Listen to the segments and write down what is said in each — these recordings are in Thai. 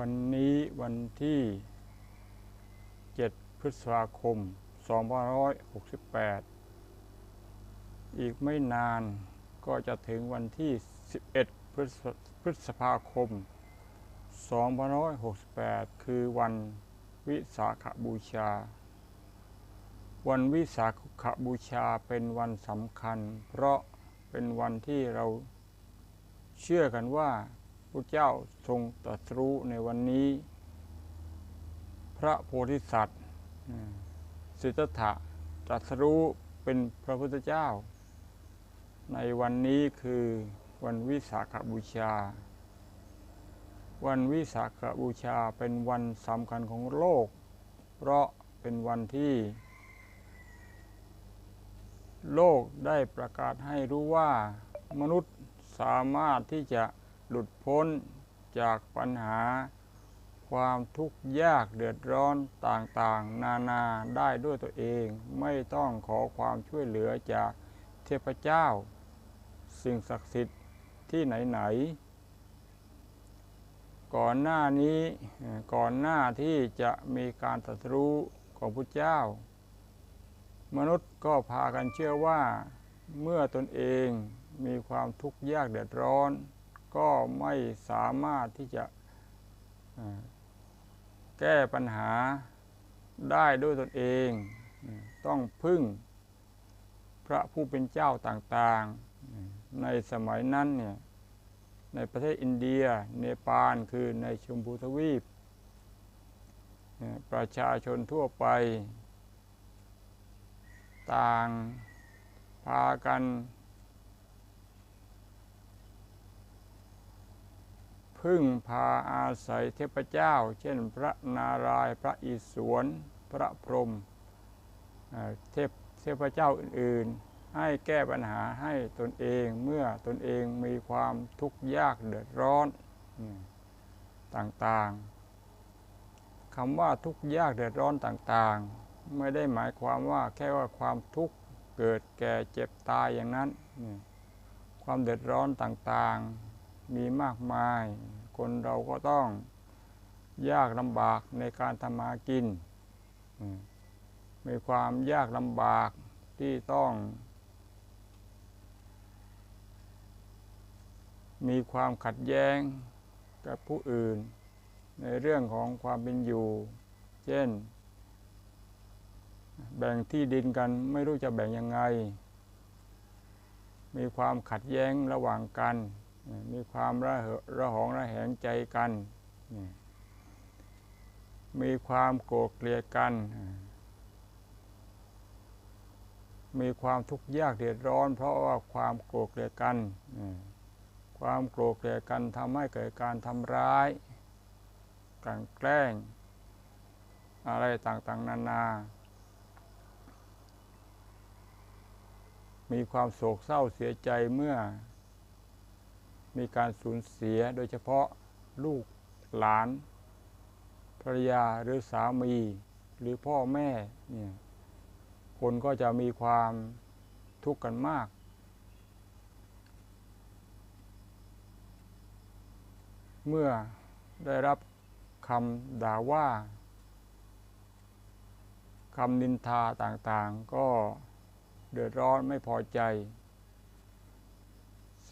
วันนี้วันที่ 7 พฤษภาคม 2568 อีกไม่นานก็จะถึงวันที่ 11 พฤษภาคม 2568 คือวันวิสาขบูชา วันวิสาขบูชาเป็นวันสำคัญ เพราะเป็นวันที่เราเชื่อกันว่า ระเจ้าทรงตรัสรู้ในวันนี้ พระโพธิสัตว์สิทธัตถะตรัสรู้เป็นพระพุทธเจ้า ในวันนี้คือวันวิสาขบูชา วันวิสาขบูชาเป็นวันสำคัญของโลก เพราะเป็นวันที่ โลกได้ประกาศให้รู้ว่ามนุษย์สามารถที่จะ หลุดพ้นจากปัญหา ความทุกข์ยากเดือดร้อนต่างๆ นานาได้ด้วยตัวเองไม่ต้องขอความช่วยเหลือจากเทพเจ้า สิ่งศักดิ์สิทธิ์ที่ไหนๆก่อนหน้านี้ก่อนหน้าที่จะมีการตรัสรู้ของพระเจ้า มนุษย์ก็พากันเชื่อว่าเมื่อตนเองมีความทุกข์ยากเดือดร้อน ก็ไม่สามารถที่จะแก้ปัญหาได้ด้วยตนเองต้องพึ่งพระผู้เป็นเจ้าต่างๆ ในสมัยนั้นเนี่ยในประเทศอินเดีย เนปาลคือในชมพูทวีป ประชาชนทั่วไป ต่างพากัน พึ่งพาอาศัยเทพเจ้า เช่นพระนารายณ์พระอิศวร พระพรหมเทพเทพเจ้าอื่นๆ ให้แก้ปัญหาให้ตนเองเมื่อตนเองมีความทุกข์ยากเดือดร้อนต่างๆคำว่าทุกข์ยากเดือดร้อนต่างๆ ไม่ได้หมายความว่าแค่ว่าความทุกข์เกิดแก่เจ็บตายอย่างนั้น ความเดือดร้อนต่างๆ มีมากมาย คนเราก็ต้องยากลำบากในการทำมากิน มีความยากลำบากที่ต้อง มีความขัดแย้งกับผู้อื่น ในเรื่องของความเป็นอยู่ เช่น แบ่งที่ดินกันไม่รู้จะแบ่งยังไง มีความขัดแย้งระหว่างกัน มีความระหระหองระแหงใจกัน มีความโกรธเกลียดกัน มีความทุกข์ยากเดือดร้อน เพราะว่าความโกรธเกลียดกัน ความโกรธเกลียดกันทำให้เกิดการทำร้ายการแกล้ง อะไรต่างๆ นานา มีความโศกเศร้าเสียใจเมื่อ มีการสูญเสียโดยเฉพาะลูกหลานภรรยาหรือสามีหรือพ่อแม่เนี่ยคนก็จะมีความทุกข์กันมาก เมื่อได้รับคำด่าว่าคำนินทาต่างๆ ก็เดือดร้อนไม่พอใจ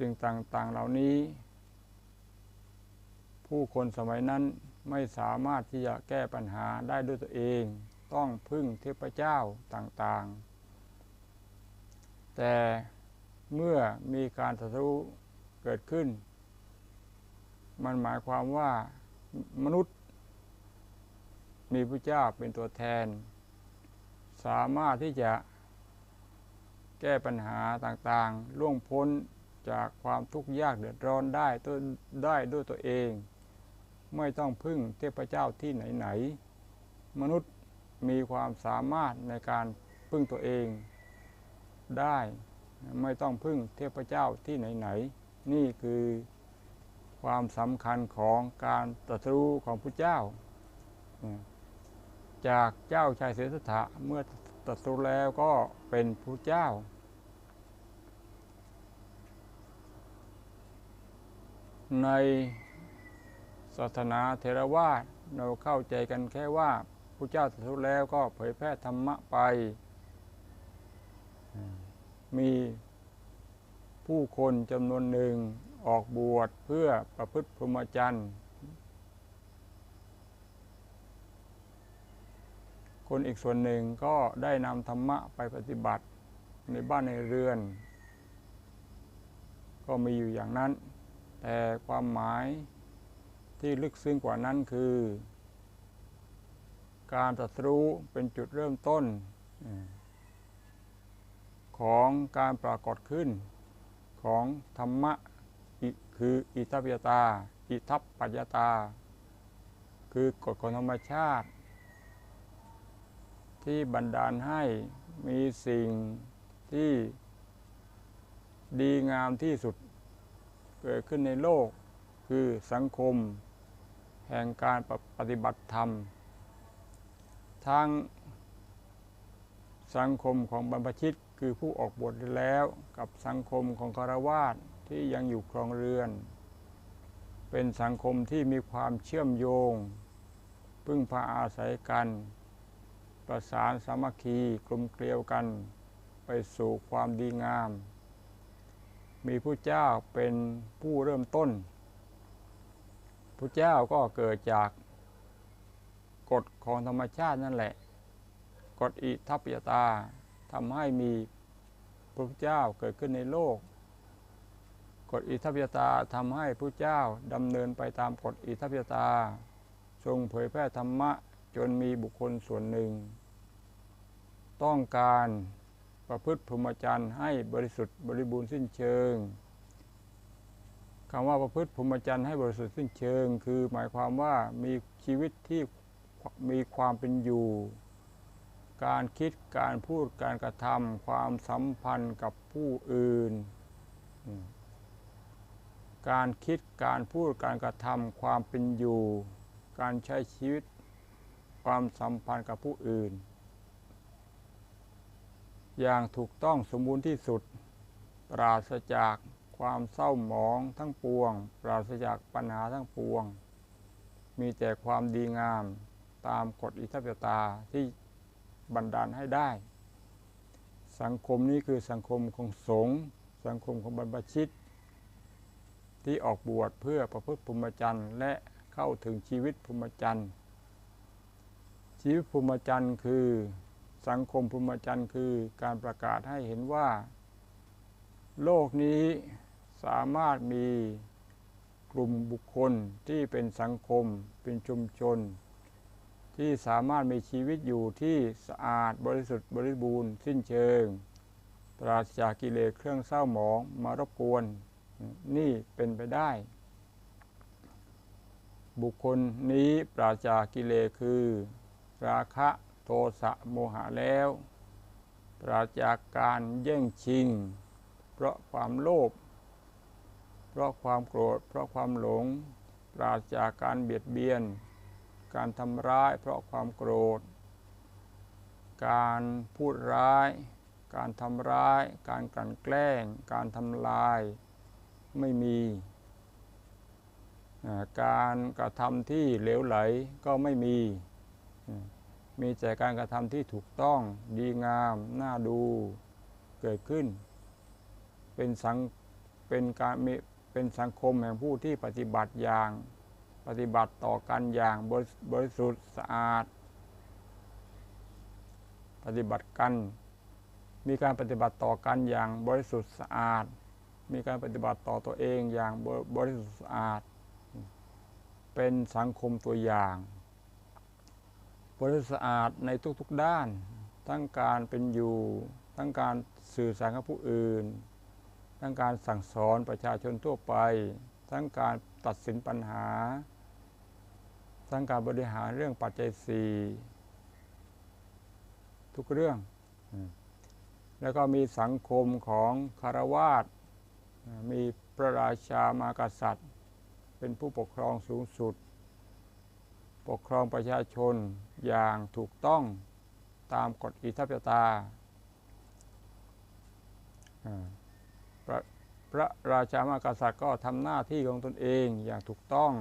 สิ่งต่างๆ เหล่านี้ ผู้คนสมัยนั้นไม่สามารถที่จะแก้ปัญหาได้ด้วยตัวเอง ต้องพึ่งเทพเจ้าต่างๆ แต่เมื่อมีการตรัสรู้เกิดขึ้น มันหมายความว่ามนุษย์มีพระเจ้าเป็นตัวแทน สามารถที่จะแก้ปัญหาต่างๆ ล่วงพ้น จากความทุกข์ยากเดือดร้อนได้ตัวได้ด้วยตัวเอง ไม่ต้องพึ่งเทพเจ้าที่ไหนๆมนุษย์มีความสามารถในการพึ่งตัวเองได้ไม่ต้องพึ่งเทพเจ้าที่ไหนๆนี่คือความสำคัญของการตรัสรู้ของพระเจ้า จากเจ้าชายเสด็จถะเมื่อตรัสรู้แล้วก็เป็นพระเจ้า ในศาสนาเทรวาสเราเข้าใจกันแค่ว่าพระเจ้าตรัสรู้แล้วก็เผยแพร่ธรรมะไป มีผู้คนจำนวนหนึ่งออกบวชเพื่อประพฤติพรหมจรรย์ คนอีกส่วนหนึ่งก็ได้นำธรรมะไปปฏิบัติในบ้านในเรือน ก็มีอยู่อย่างนั้น แต่ความหมายที่ลึกซึ้งกว่านั้นคือ การตรัสรู้เป็นจุดเริ่มต้น ของการปรากฏขึ้น ของธรรมะคืออิทัปยตา อิทัปปัจยตา คือกฎของธรรมชาติ ที่บันดาลให้มีสิ่งที่ดีงามที่สุด เกิดขึ้นในโลก คือสังคม แห่งการปฏิบัติธรรม ทั้งสังคมของบรรพชิตคือผู้ออกบวชแล้วกับสังคมของคารวาสที่ยังอยู่ครองเรือน เป็นสังคมที่มีความเชื่อมโยง พึ่งพาอาศัยกัน ประสานสามัคคีกลมเกลียวกัน ไปสู่ความดีงาม มีผู้เจ้าเป็นผู้เริ่มต้นผู้เจ้าก็เกิดจากกฎของธรรมชาตินั่นแหละ กฎอิทัปยตาทำให้มีพระเจ้าเกิดขึ้นในโลก กฎอิทัปยตาทำให้พระเจ้าดำเนินไปตามกฎอิทัปยตา ทรงเผยแพร่ธรรมะจนมีบุคคลส่วนหนึ่ง ต้องการ ประพฤติพรหมจรรย์ให้บริสุทธิ์บริบูรณ์สิ้นเชิงคำว่าประพฤติพรหมจรรย์ให้บริสุทธิ์สิ้นเชิง คือหมายความว่ามีชีวิตที่มีความเป็นอยู่ การคิดการพูดการกระทำความสัมพันธ์กับผู้อื่น การคิดการพูดการกระทำความเป็นอยู่ การใช้ชีวิต ความสัมพันธ์กับผู้อื่น อย่างถูกต้องสมบูรณ์ที่สุด ปราศจากความเศร้าหมองทั้งปวง ปราศจากปัญหาทั้งปวง มีแต่ความดีงามตามกฎอิทัปตาที่บันดาลให้ได้ สังคมนี้คือสังคมของสงฆ์สังคมของบรรพชิต ที่ออกบวชเพื่อประพฤติพรหมจรรย์ และเข้าถึงชีวิตพรหมจรรย์ชีวิตพรหมจรรย์คือ สังคมพรหมจรรย์คือการประกาศให้เห็นว่า โลกนี้สามารถมีกลุ่มบุคคลที่เป็นสังคมเป็นชุมชน ที่สามารถมีชีวิตอยู่ที่สะอาดบริสุทธิ์บริบูรณ์สิ้นเชิง ปราศจากกิเลสเครื่องเศร้าหมองมารบกวน นี่เป็นไปได้ บุคคลนี้ปราศจากกิเลสคือ ราคะ โทสะโมหะแล้ว ปราจากการแย่งชิง เพราะความโลภเพราะความโกรธ เพราะความหลง ปราจากการเบียดเบียน การทำร้าย เพราะความโกรธ การพูดร้าย การทำร้าย การกลั่นแกล้ง การทำลายไม่มีการกระทำที่เหลวไหลก็ไม่มี มีแต่การกระทำที่ถูกต้องดีงามน่าดูเกิดขึ้น เป็นสังเป็นการเป็นสังคมแห่งผู้ที่ปฏิบัติอย่างปฏิบัติต่อกันอย่างบริสุทธิ์สะอาด ปฏิบัติกัน มีการปฏิบัติต่อกันอย่างบริสุทธิ์สะอาด มีการปฏิบัติต่อตัวเองอย่างบริสุทธิ์สะอาด เป็นสังคมตัวอย่าง บริสุทธิ์สะอาดในทุกๆด้าน ทั้งการเป็นอยู่ ทั้งการสื่อสารกับผู้อื่น ทั้งการสั่งสอนประชาชนทั่วไป ทั้งการตัดสินปัญหา ทั้งการบริหารเรื่องปัจจัยสี่ทุกเรื่อง แล้วก็มีสังคมของคารวาสมีพระราชามากษัตริย์ เป็นผู้ปกครองสูงสุด ปกครองประชาชนอย่างถูกต้องตามกฎอิทัปยตาพระพระราชามากษัตริย์ก็ทำหน้าที่ของตนเองอย่างถูกต้อง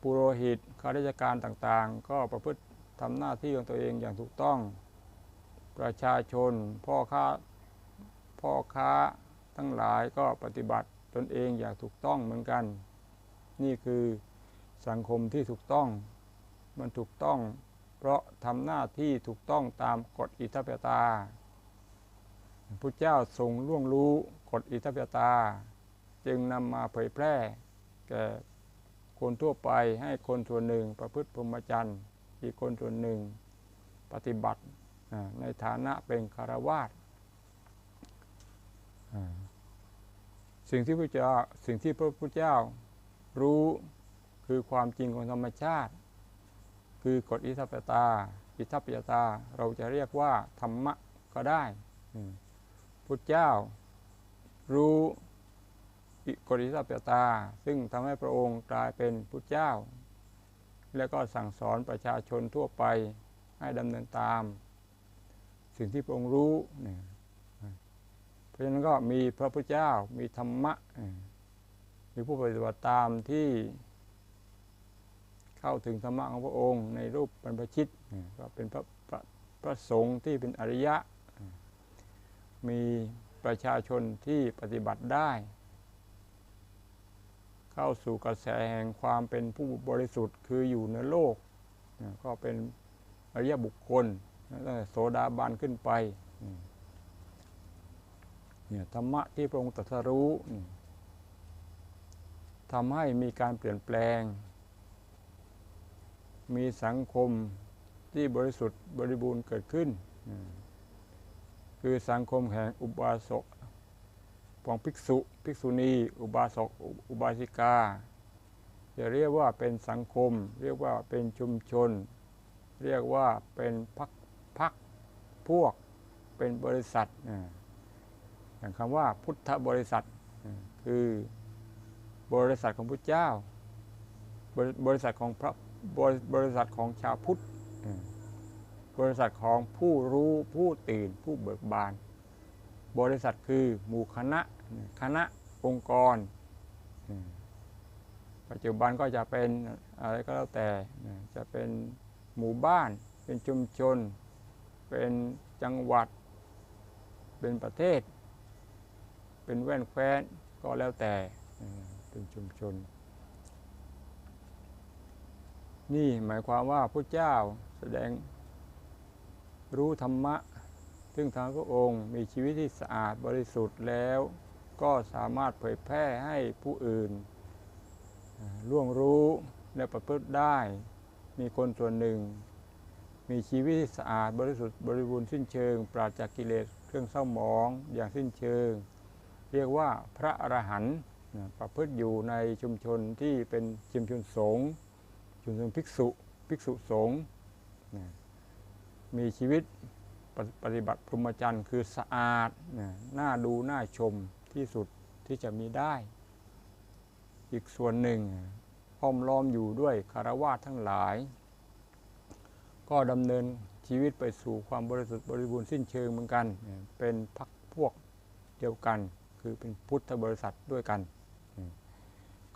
ปุโรหิตข้าราชการต่างๆ ก็ประพฤติทำหน้าที่ของตัวเองอย่างถูกต้อง ประชาชนพ่อค้าพ่อค้าทั้งหลายก็ปฏิบัติตนเองอย่างถูกต้องเหมือนกัน นี่คือ สังคมที่ถูกต้อง มันถูกต้อง เพราะทำหน้าที่ถูกต้องตามกฎอิทัปยตาพระเจ้าทรงล่วงรู้กฎอิทัปยตา จึงนำมาเผยแพร่ แก่คนทั่วไปให้คนส่วนหนึ่งประพฤติพรหมจรรย์อีกคนส่วนหนึ่งปฏิบัติในฐานะเป็นคารวาสสิ่งที่พระเจ้าสิ่งที่พระพุทธเจ้ารู้ คือความจริงของธรรมชาติ คือกฎอิทัปยตาอิทัปยตา เราจะเรียกว่าธรรมะก็ได้พุทธเจ้า รู้กฎอิทัปยตา ซึ่งทำให้พระองค์กลายเป็นพุทธเจ้า และก็สั่งสอนประชาชนทั่วไปให้ดำเนินตาม สิ่งที่พระองค์รู้เพราะฉะนั้นก็มีพระพุทธเจ้ามีธรรมะมีผู้ปฏิบัติตามที่ เข้าถึงธรรมะของพระองค์ ในรูปบรรพชิตก็เป็นพระพระพระสงฆ์ที่เป็นอริยะ มีประชาชนที่ปฏิบัติได้ เข้าสู่กระแสแห่งความเป็นผู้บริสุทธิ์คืออยู่ในโลก ก็เป็นอริยบุคคลโสดาบันขึ้นไปเนี่ยธรรมะที่พระองค์ตรัสรู้ทำให้มีการเปลี่ยนแปลง มีสังคมที่บริสุทธิ์บริบูรณ์เกิดขึ้น คือสังคมแห่งอุบาสกของภิกษุ ภิกษุณี อุบาสก อุบาสิกา จะเรียกว่าเป็นสังคม เรียกว่าเป็นชุมชน เรียกว่าเป็นพักพักพวก เป็นบริษัท อย่างคำว่าพุทธบริษัท คือบริษัทของพระเจ้า บริษัทของพระ บริษัทของชาวพุทธบริษัทของผู้รู้ผู้ตื่นผู้เบิกบาน บริษัทคือหมู่คณะคณะองค์กร ปัจจุบันก็จะเป็นอะไรก็แล้วแต่จะเป็นหมู่บ้าน เป็นชุมชน เป็นจังหวัด เป็นประเทศ เป็นแว่นแคว้นก็แล้วแต่เป็นชุมชน นี่หมายความว่าพระเจ้าแสดงรู้ธรรมะ ซึ่งทางพระองค์มีชีวิตที่สะอาดบริสุทธิ์แล้ว ก็สามารถเผยแพร่ให้ผู้อื่นล่วงรู้และประพฤติได้ มีคนส่วนหนึ่ง มีชีวิตที่สะอาดบริสุทธิ์บริบูรณ์สิ้นเชิง ปราศจากกิเลสเครื่องเศร้าหมองอย่างสิ้นเชิง เรียกว่าพระอรหันต์ประพฤติอยู่ในชุมชนที่เป็นชุมชนสงฆ์ ชุมชนภิกษุ ภิกษุสงฆ์มีชีวิตปฏิบัติพรหมจรรย์คือสะอาดน่าดูน่าชมที่สุดที่จะมีได้ อีกส่วนหนึ่งห้อมล้อมอยู่ด้วยคารวะทั้งหลาย ก็ดำเนินชีวิตไปสู่ความบริสุทธิ์บริบูรณ์สิ้นเชิงเหมือนกัน เป็นพักพวกเดียวกัน คือเป็นพุทธบริษัทด้วยกัน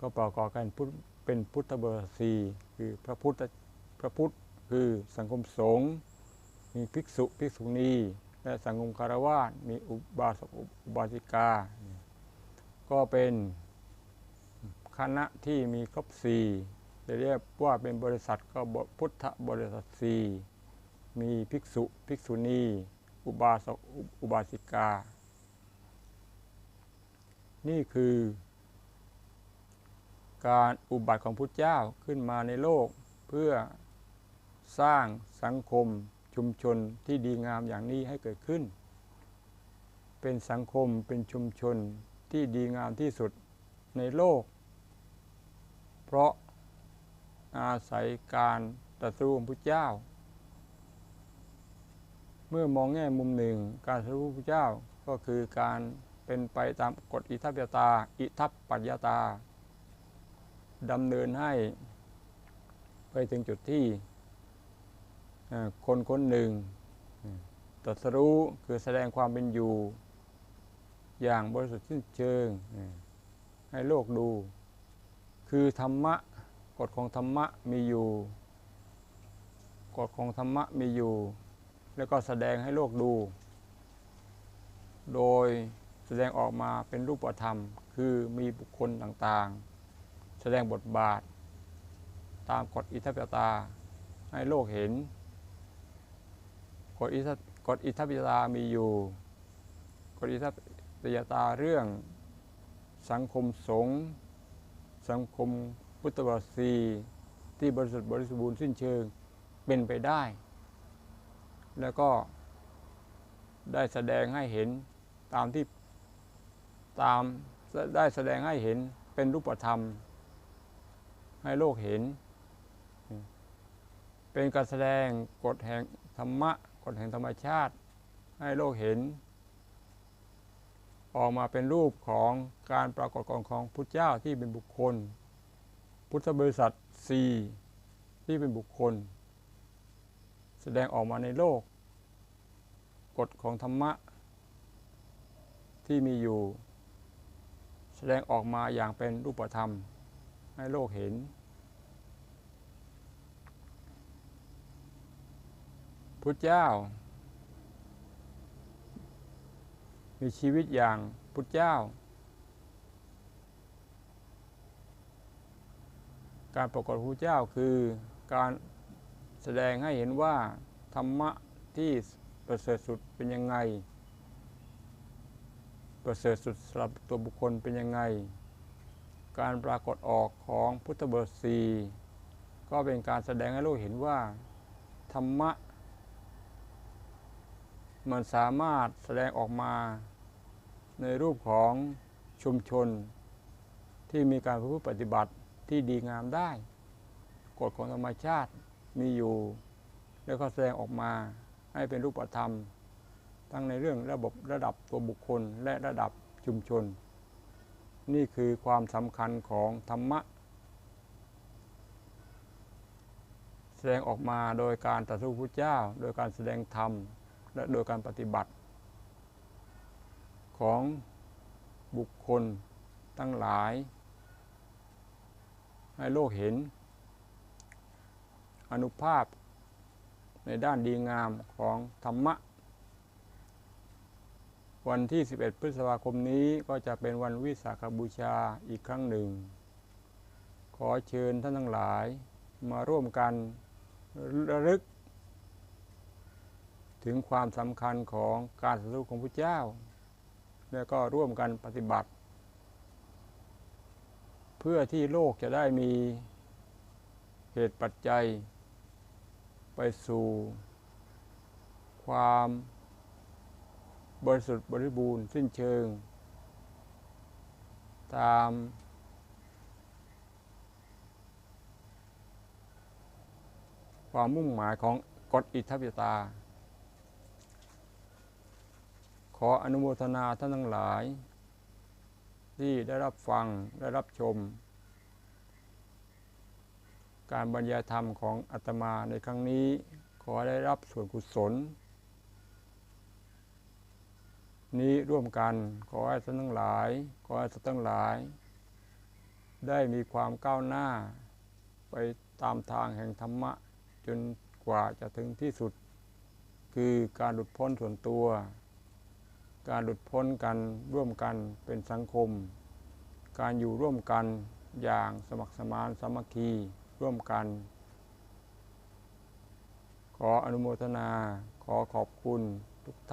ก็ประกอบกันพุท เป็นพุทธบริษัทสี่คือพระพุทธพระพุทธคือสังคมสงฆ์มีภิกษุภิกษุณีและสังคมคารวะมีอุบาสกอุบาสิกา ก็เป็นคณะที่มีครบสี่จะเรียกว่าเป็นบริษัทก็พุทธบริษัทสี่มีภิกษุภิกษุณี อุบาสกอุบาสิกา นี่คือ การอุบัติของพุทธเจ้าขึ้นมาในโลก เพื่อสร้างสังคมชุมชนที่ดีงามอย่างนี้ให้เกิดขึ้น เป็นสังคมเป็นชุมชนที่ดีงามที่สุดในโลก เพราะอาศัยการตรัสรู้ของพระเจ้า เมื่อมองแง่มุมหนึ่งการตรัสรู้พระเจ้าก็คือการเป็นไปตามกฎอิทัปยตา อิทัปปัญญาตา ดำเนินให้ไปถึงจุดที่คนคนหนึ่งตรัสรู้คือแสดงความเป็นอยู่ อย่างบริสุทธิ์สิ้นเชิง ให้โลกดู คือธรรมะกฎของธรรมะมีอยู่กฎของธรรมะมีอยู่ แล้วก็แสดงให้โลกดู โดยแสดงออกมาเป็นรูปธรรม คือมีบุคคลต่างๆ แสดงบทบาท ตามกฎอิทธิปไตา ให้โลกเห็น กฎอิทธิกฎอิทธิปไตามีอยู่ กฎอิทธิปไตาเรื่องสังคมสงฆ์สังคมพุทธบริษีที่บริสุทธิ์บริบูรณ์สิ้นเชิงเป็นไปได้ แล้วก็ได้แสดงให้เห็นตามที่ตามได้แสดงให้เห็นเป็นรูปธรรม ให้โลกเห็น เป็นการแสดงกฎแห่งธรรมะกฎแห่งธรรมชาติ ให้โลกเห็น ออกมาเป็นรูปของการปรากฏของของพุทธเจ้าที่เป็นบุคคล พุทธบริษัทสี่ที่เป็นบุคคล แสดงออกมาในโลก กฎของธรรมะ ที่มีอยู่ แสดงออกมาอย่างเป็นรูปธรรมให้โลกเห็น พุทธเจ้า มีชีวิตอย่างพุทธเจ้า การปรากฏพระพุทธเจ้าคือการแสดงให้เห็นว่าธรรมะที่ประเสริฐสุดเป็นยังไง ประเสริฐสุดสำหรับตัวบุคคลเป็นยังไง การปรากฏออกของพุทธบริษีก็เป็นการแสดงให้โลกเห็นว่า ธรรมะ มันสามารถแสดงออกมาในรูปของชุมชน ที่มีการพฤติปฏิบัติที่ดีงามได้ กฎของธรรมชาติมีอยู่ แล้วก็แสดงออกมาให้เป็นรูปธรรม ทั้งในเรื่องระบบระดับตัวบุคคลและระดับชุมชน นี่คือความสำคัญของธรรมะ แสดงออกมาโดยการตรัสรู้พระเจ้า โดยการแสดงธรรม และโดยการปฏิบัติ ของบุคคลทั้งหลาย ให้โลกเห็น อนุภาพในด้านดีงามของธรรมะ วันที่ 11 พฤษภาคมนี้ก็จะเป็นวันวิสาขบูชาอีกครั้งหนึ่ง ขอเชิญท่านทั้งหลายมาร่วมกันระลึก ถึงความสำคัญของการสัตรูของพระเจ้า แล้วก็ร่วมกันปฏิบัติ เพื่อที่โลกจะได้มีเหตุปัจจัย ไปสู่ ความบริสุทธิ์บริบูรณ์สิ้นเชิง ตามความมุ่งหมายของกฎอิทธิปไตา ขออนุโมทนาท่านทั้งหลาย ที่ได้รับฟังได้รับชม การบรรยายธรรมของอาตมาในครั้งนี้ ขอได้รับส่วนกุศล นี้ร่วมกันขอให้ท่านทั้งหลาย ขอให้ท่านทั้งหลาย ได้มีความก้าวหน้า ไปตามทางแห่งธรรมะ จนกว่าจะถึงที่สุด คือการหลุดพ้นส่วนตัว การหลุดพ้นกันร่วมกันเป็นสังคม การอยู่ร่วมกันอย่างสมัครสมานสามัคคีร่วมกัน ขออนุโมทนาขอขอบคุณทุกท่าน